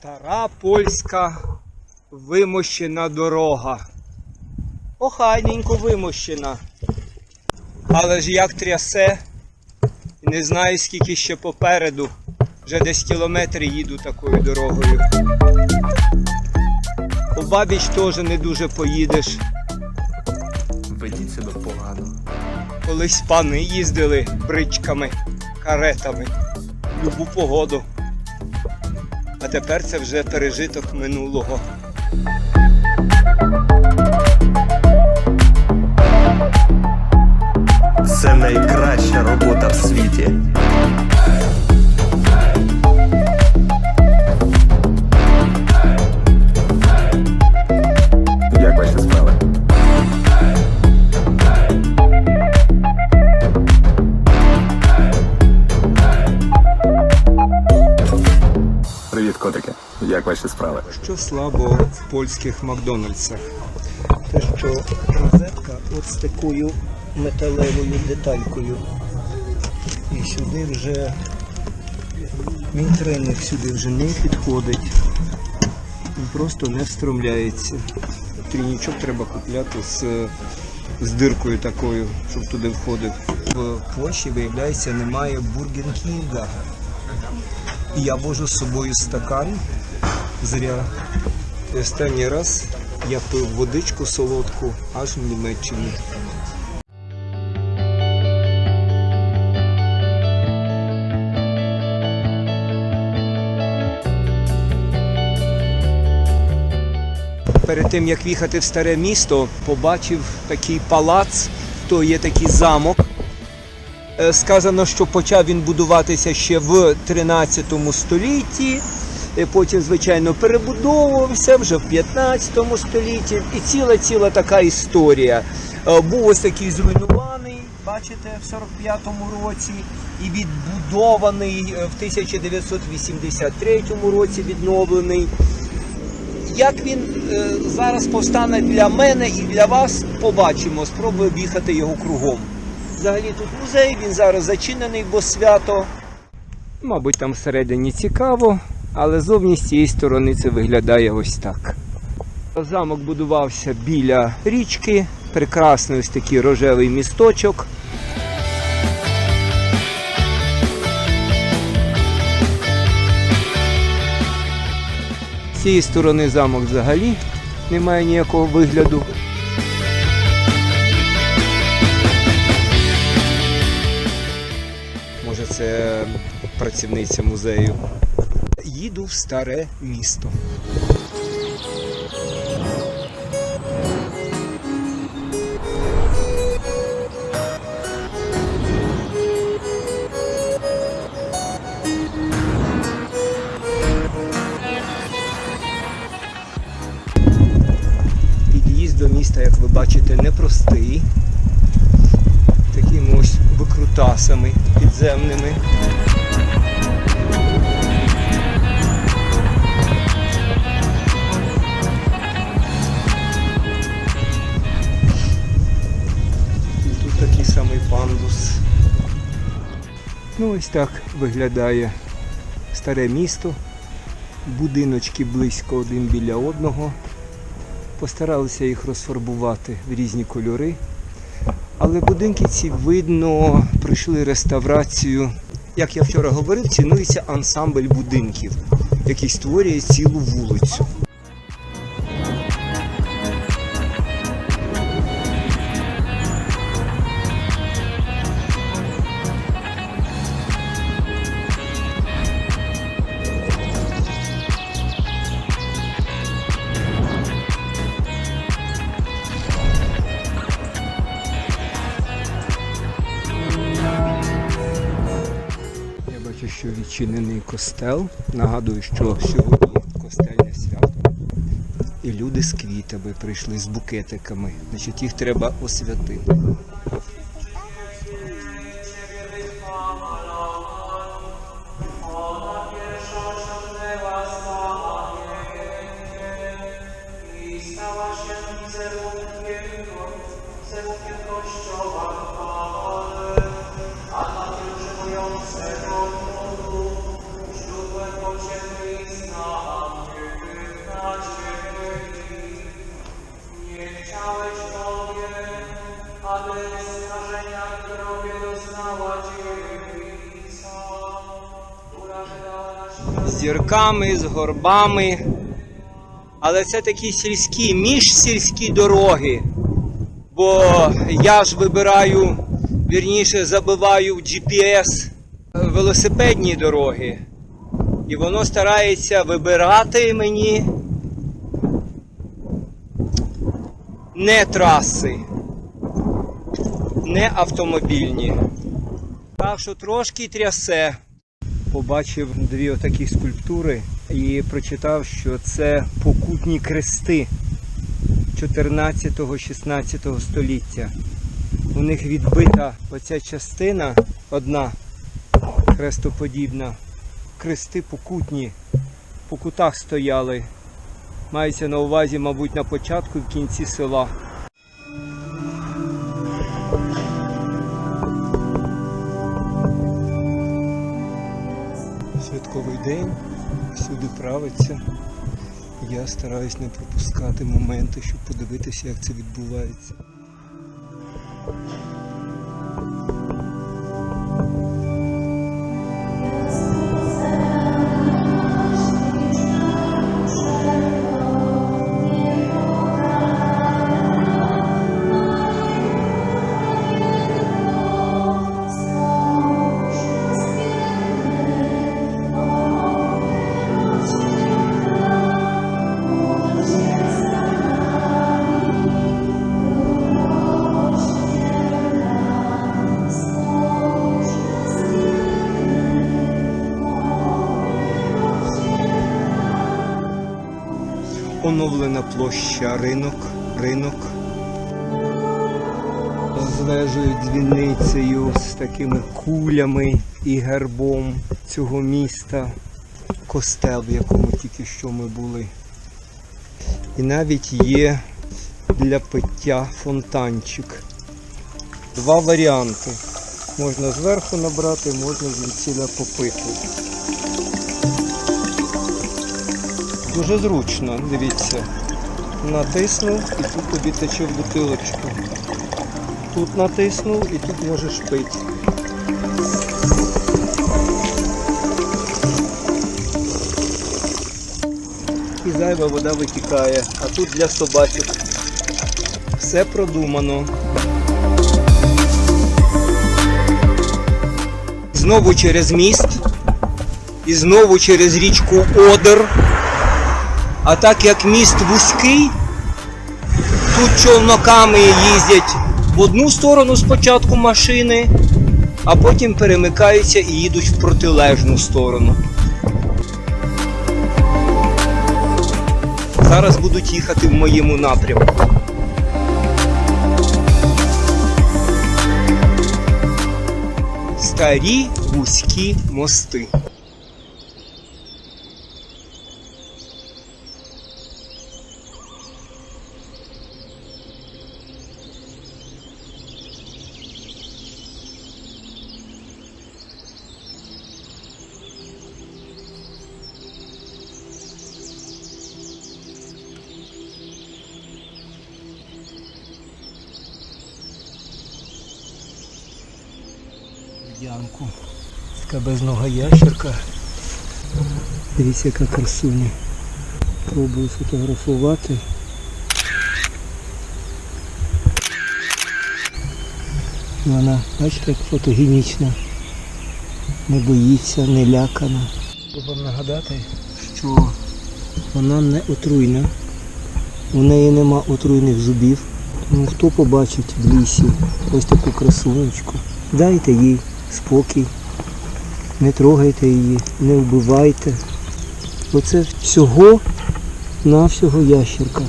Стара польська вимощена дорога. Охайненько вимощена. Але ж як трясе, не знаю скільки ще попереду. Вже десь кілометри їду такою дорогою. У бабіч теж не дуже поїдеш. Ведіть себе погано. Колись пани їздили бричками, каретами любу погоду. А тепер це вже пережиток минулого. Це найкраща робота в світі. Як ваші справи? Що слабо в польських Макдональдсах? Те, що розетка от з такою металевою деталькою. І сюди вже мій тренер сюди вже не підходить. Він просто не встромляється. Трійничок треба купляти з, з диркою такою, щоб туди входив. В Польщі, виявляється, немає бургер-кінга. І я вожу з собою стакан зря. І Останній раз я пив водичку солодку аж в Німеччині. Перед тим як їхати в старе місто, побачив такий палац, то є такий замок. Е, Сказано, що почав він будуватися ще в 13 столітті, потім, звичайно, перебудовувався вже в 15 столітті. І ціла ціла така історія. Е, Був ось такий зруйнований, бачите, в 45-му році, і відбудований е, в 1983 році відновлений. Як він е, зараз повстане для мене і для вас, побачимо. Спробую об'їхати його кругом. Взагалі тут музей, він зараз зачинений, бо свято. Мабуть, там всередині цікаво, але зовні з цієї сторони це виглядає ось так. Замок будувався біля річки, прекрасний ось такий рожевий місточок. З цієї сторони замок взагалі не має ніякого вигляду. Може, це працівниця музею. Їду в старе місто. Під'їзд до міста, як ви бачите, непростий. Такими ось викрутасами підземними. Самий пандус. Ну ось так виглядає старе місто. Будиночки близько один біля одного. Постаралися їх розфарбувати в різні кольори. Але будинки ці видно пройшли реставрацію. Як я вчора говорив, цінується ансамбль будинків, який створює цілу вулицю. Що відчинений костел. Нагадую, що сьогодні костельне свято. І люди з квітами прийшли з букетиками. Значить, їх треба освятити. Зірками, з горбами. Але це такі сільські, міжсільські дороги. Бо я ж вибираю, вірніше забиваю в GPS велосипедні дороги. І воно старається вибирати мені не траси, не автомобільні. Так що трошки трясе. Побачив дві отакі скульптури і прочитав, що це покутні крести 14-16 століття. У них відбита оця частина одна хрестоподібна. Крести покутні, по кутах стояли. Мається на увазі, мабуть, на початку і в кінці села. День, всюди правиться. Я стараюсь не пропускати моменти, щоб подивитися, як це відбувається. Оновлена площа ринок, ринок. З вежею дзвіницею, з такими кулями і гербом цього міста. Костел, в якому тільки що ми були. І навіть є для пиття фонтанчик. Два варіанти. Можна зверху набрати, можна звідсіля попити. Дуже зручно, дивіться. Натиснув і тут тобі тече в бутилочку. Тут натиснув і тут можеш пити. І зайва вода витікає, а тут для собачок. Все продумано. Знову через міст і знову через річку Одер. А так як міст вузький, тут човноками їздять в одну сторону спочатку машини, а потім перемикаються і їдуть в протилежну сторону. Зараз будуть їхати в моєму напрямку. Старі вузькі мости. Янку. Така безнога ящерка. Дивіться, яка красуня. Пробую фотографувати. Вона, бачите, як фотогенічна. Не боїться, не лякана. Вам нагадати, що вона не отруйна. У неї нема отруйних зубів. Ну, хто побачить в лісі ось таку красунечку? Дайте їй спокій. Не трогайте її, не вбивайте. Оце всього навсього ящерка.